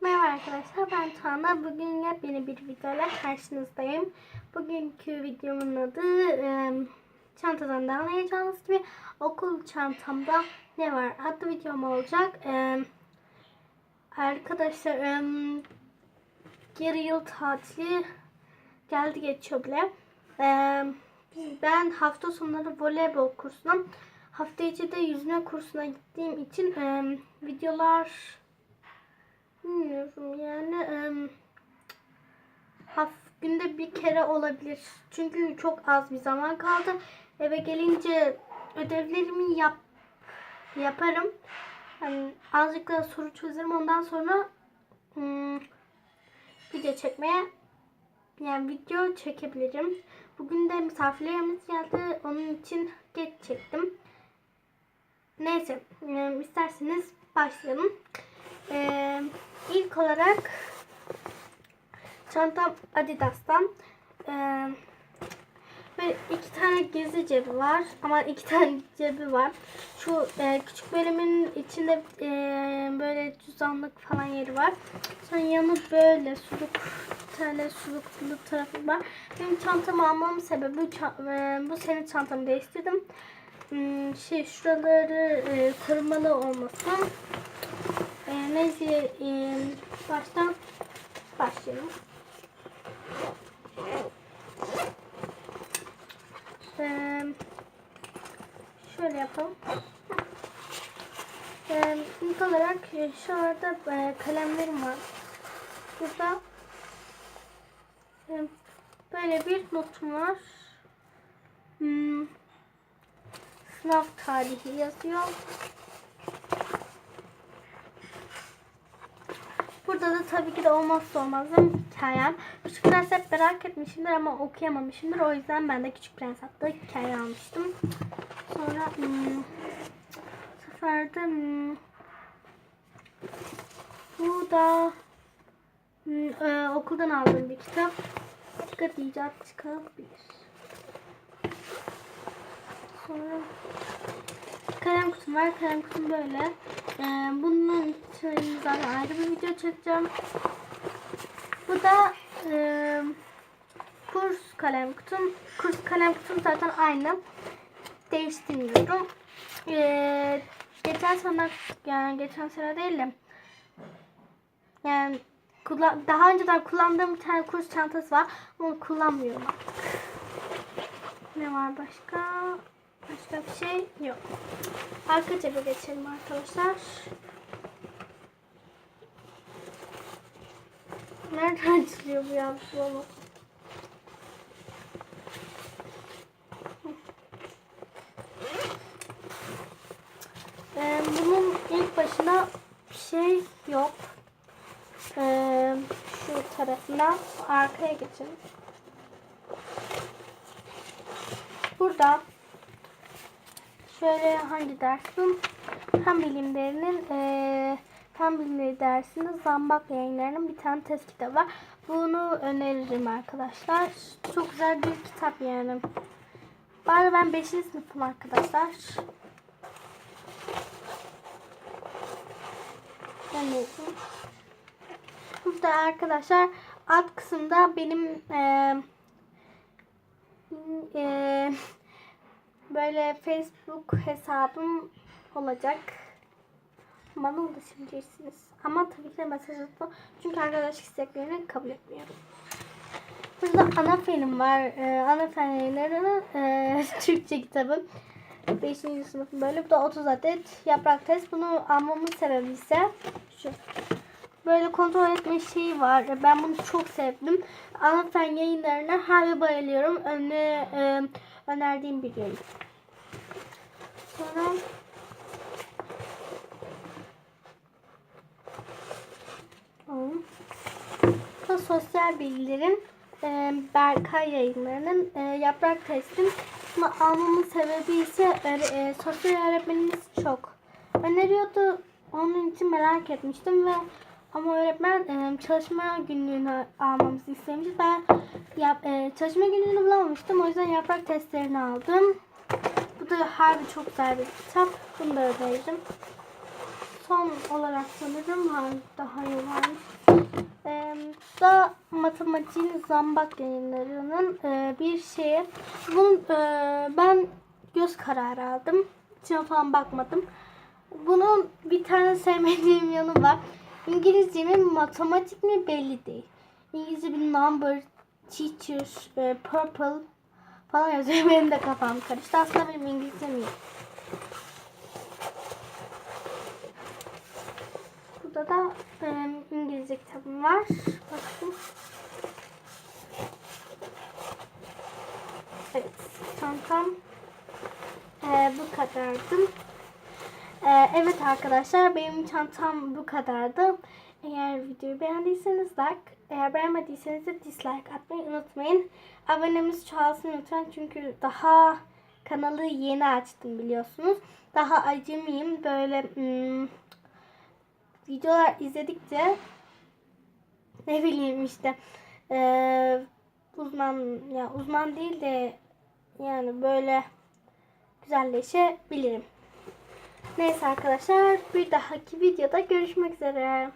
Merhaba arkadaşlar ben Tuana. Bugün yepyeni bir videoyla karşınızdayım. Bugünkü videomun adı e, çantadan da anlayacağınız gibi okul çantamda ne var adlı videom olacak. E, arkadaşlar e, yarı yıl tatili geldi geçiyor bile. E, ben hafta sonları voleybol kursuna hafta içi de yüzme kursuna gittiğim için e, videolar Bilmiyorum yani em, haf günde bir kere olabilir. Çünkü çok az bir zaman kaldı. Eve gelince ödevlerimi yap yaparım. Yani azıcık da soru çözerim. Ondan sonra hmm, video çekmeye yani video çekebilirim. Bugün de misafirlerimiz geldi. Onun için geç çektim. Neyse em, isterseniz başlayalım. Ee, ilk olarak çantam Adidas'tan. Ee, ve iki tane gizli cebi var. Ama iki tane cebi var. Şu e, küçük bölümün içinde e, böyle cüzdanlık falan yeri var. Sonra yanı böyle suluk tane suluklu tarafı var. Benim çantamı almamın sebebi e, bu sene çantamı değiştirdim. Hmm, şey şuraları e, korumalı olmasın. E, neyse e, baştan başlayalım. E, şöyle yapalım. E, ilk olarak e, şu arada e, kalemlerim var. Burada e, böyle bir notum var. Hmm, sınav tarihi yazıyor. Burada da tabii ki de olmazsa olmazım hikayem. Küçük Prens hep merak etmişimdir ama okuyamamışımdır. O yüzden ben de Küçük Prens adlı hikaye almıştım. Sonra hmm, bu sefer de hmm, bu da hmm, e, okuldan aldığım bir kitap. Dikkat icat çıkabilir. Sonra kalem kutum var. Kalem kutum böyle. Ee, bunun zaten ayrı bir video çekeceğim. Bu da e, kurs kalem kutum. Kurs kalem kutum zaten aynı. Değiştirmiyorum. Ee, geçen sene yani geçen sene değil de yani kullan, daha önceden kullandığım bir tane kurs çantası var. Onu kullanmıyorum. Ne var başka? Başka bir şey yok. Arka cebe geçelim arkadaşlar. Nereden açılıyor bu ya bu baba? Ee, bunun ilk başına bir şey yok. Ee, şu tarafına arkaya geçelim. Burada şöyle hangi dersim? Fen bilimlerinin eee fen bilimleri dersinde zambak yayınlarının bir tane test kitabı var. Bunu öneririm arkadaşlar. Çok güzel bir kitap yani. Bari ben 5. sınıfım arkadaşlar. Yapayım. Burada arkadaşlar alt kısımda benim eee eee böyle Facebook hesabım olacak. Bana ulaşabilirsiniz. Ama tabii ki de mesaj atma. Çünkü arkadaş isteklerini kabul etmiyorum. Burada ana fenim var. Ee, ana yayınlarının e, Türkçe kitabı. 5. sınıfın böyle. Bu da 30 adet yaprak test. Bunu almamın sebebi ise şu. Böyle kontrol etme şeyi var. Ben bunu çok sevdim. Ana fen yayınlarına her bir bayılıyorum. Öne, e, önerdiğim bir yayın. Sonra Hmm. Bu sosyal bilgilerin e, Berkay yayınlarının e, yaprak testim. Bunu almamın sebebi ise öğre- e, sosyal öğretmenimiz çok öneriyordu. Onun için merak etmiştim ve ama öğretmen e, çalışma günlüğünü almamızı istemiş. Ben yap, e, çalışma günlüğünü bulamamıştım. O yüzden yaprak testlerini aldım. Bu da harbi çok güzel bir kitap. Bunu da öneririm. son olarak sanırım. Daha iyi varmış. Da matematiğin zambak yayınlarının e, bir şeyi. Bunun, e, ben göz kararı aldım. İçine falan bakmadım. Bunun bir tane sevmediğim yanı var. İngilizce mi matematik mi belli değil. İngilizce bir number, teacher, e, purple falan yazıyor. Benim de kafam karıştı. Aslında benim İngilizcem iyi. Burada da e, İngilizce kitabım var. Bakın. Evet, çantam e, bu kadardı. E, evet arkadaşlar, benim çantam bu kadardı. Eğer videoyu beğendiyseniz like, eğer beğenmediyseniz de dislike atmayı unutmayın. Abonemiz çoğalsın lütfen çünkü daha kanalı yeni açtım biliyorsunuz. Daha acemiyim böyle hmm, videolar izledikçe ne bileyim işte eee, uzman ya uzman değil de yani böyle güzelleşebilirim. Neyse arkadaşlar bir dahaki videoda görüşmek üzere.